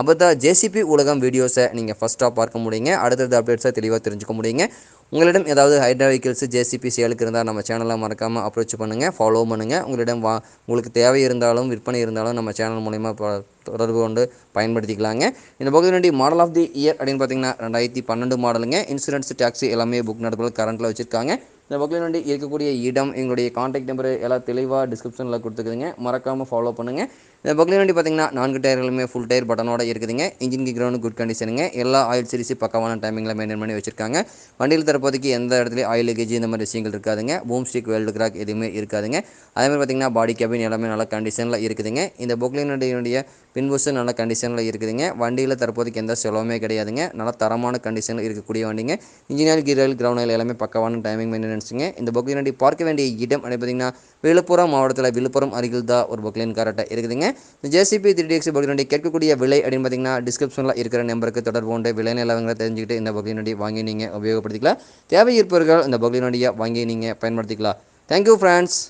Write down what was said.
அப்போ தான் ஜேசிபி உலகம் வீடியோஸை நீங்கள் ஃபஸ்ட்டாக பார்க்க முடியுங்க. அடுத்தடுத்த அப்டேட்ஸை தெளிவாக தெரிஞ்சுக்க முடியுங்க. உங்களிடம் ஏதாவது ஹைட்ரா வெஹிக்கிள்ஸ் ஜேசிபி சேலுக்கு இருந்தால் நம்ம சேனலை மறக்காமல் அப்ரோச் பண்ணுங்கள் ஃபாலோ பண்ணுங்கள் உங்களிடம் வா உங்களுக்கு தேவை இருந்தாலும் விற்பனை இருந்தாலும் நம்ம சேனல் மூலிமா தொடர்பு கொண்டு பயன்படுத்திக்கலாங்க. இந்த பகுதியினுடைய மாடல் ஆஃப் தி இயர் அப்படின்னு பார்த்தீங்கன்னா ரெண்டாயிரத்தி பன்னெண்டு மாடலுங்க இன்சூரன்ஸ் டாக்ஸி எல்லாமே புக் நடப்புகள் கரண்ட்டில் வச்சுருக்காங்க. இந்த பகுதியினுடைய இருக்கக்கூடிய இடம் எங்களுடைய காண்டாக்ட் நம்பர் எல்லாம் தெளிவாக டிஸ்கிரிப்ஷனில் கொடுத்துக்குதுங்க. மறக்காமல் ஃபாலோ பண்ணுங்கள் இந்த பகுதியில் வண்டி பார்த்தீங்கன்னா நான்கு டயர்களுமே ஃபுல் டயர் பட்டனோட இருக்குதுங்க. இன்ஜின் கிரவுண்ட் குட் கண்டிஷனுங்க எல்லா ஆயில் சீரிஸு பக்கமான டைமிங்கில் மெயின்டைன் பண்ணி வச்சிருக்காங்க. வண்டியில் தரப்போதைக்கு எந்த இடத்துலையும் ஆயில் லீக்கேஜ் இந்த மாதிரி விஷயங்கள் இருக்காதுங்க. பூம் ஸ்டிக் வெல்டு கிராக் எதுவுமே இருக்காதுங்க. அதே மாதிரி பார்த்தீங்கன்னா பாடி கேபின் எல்லாமே நல்ல கண்டிஷனில் இருக்குதுங்க. இந்த பொக்லினுடைய பின்புஸ் நல்ல கண்டிஷனில் இருக்குதுங்க. வண்டியில் தற்போதைக்கு எந்த செலவுமே கிடையாதுங்க. நல்ல தரமான கண்டிஷனில் இருக்கக்கூடிய வண்டிங்க. இன்ஜினியர் கீரல் கிரவுண்ட் எல்லாமே பக்கவான டைமிங் மெயின்டெனன்ஸுங்க இந்த பொக்லினுடைய பார்க்க வேண்டிய இடம் அப்படின்னு பார்த்தீங்கன்னா விழுப்புரம் மாவட்டத்தில் விழுப்புரம் அருகில் தான் ஒரு புக்லைன் கரெக்டாக இருக்குதுங்க. இந்த ஜேசிபி த்ரீ டிஎக்ஸ் புக்லினுடைய கேட்கக்கூடிய விலை அப்படின்னு பார்த்தீங்கன்னா டிஸ்கிரிப்ஷனில் இருக்கிற நம்பருக்கு தொடர்பு உண்டு. விலை நிலவங்களை தெரிஞ்சுக்கிட்டு இந்த புக்லினுடைய வாங்கி நீங்கள் உபயோகப்படுத்திக்கலாம். தேவை இருப்பவர்கள் இந்த புக்லினுடைய வாங்கி நீங்கள் பயன்படுத்திக்கலாம். Thank you friends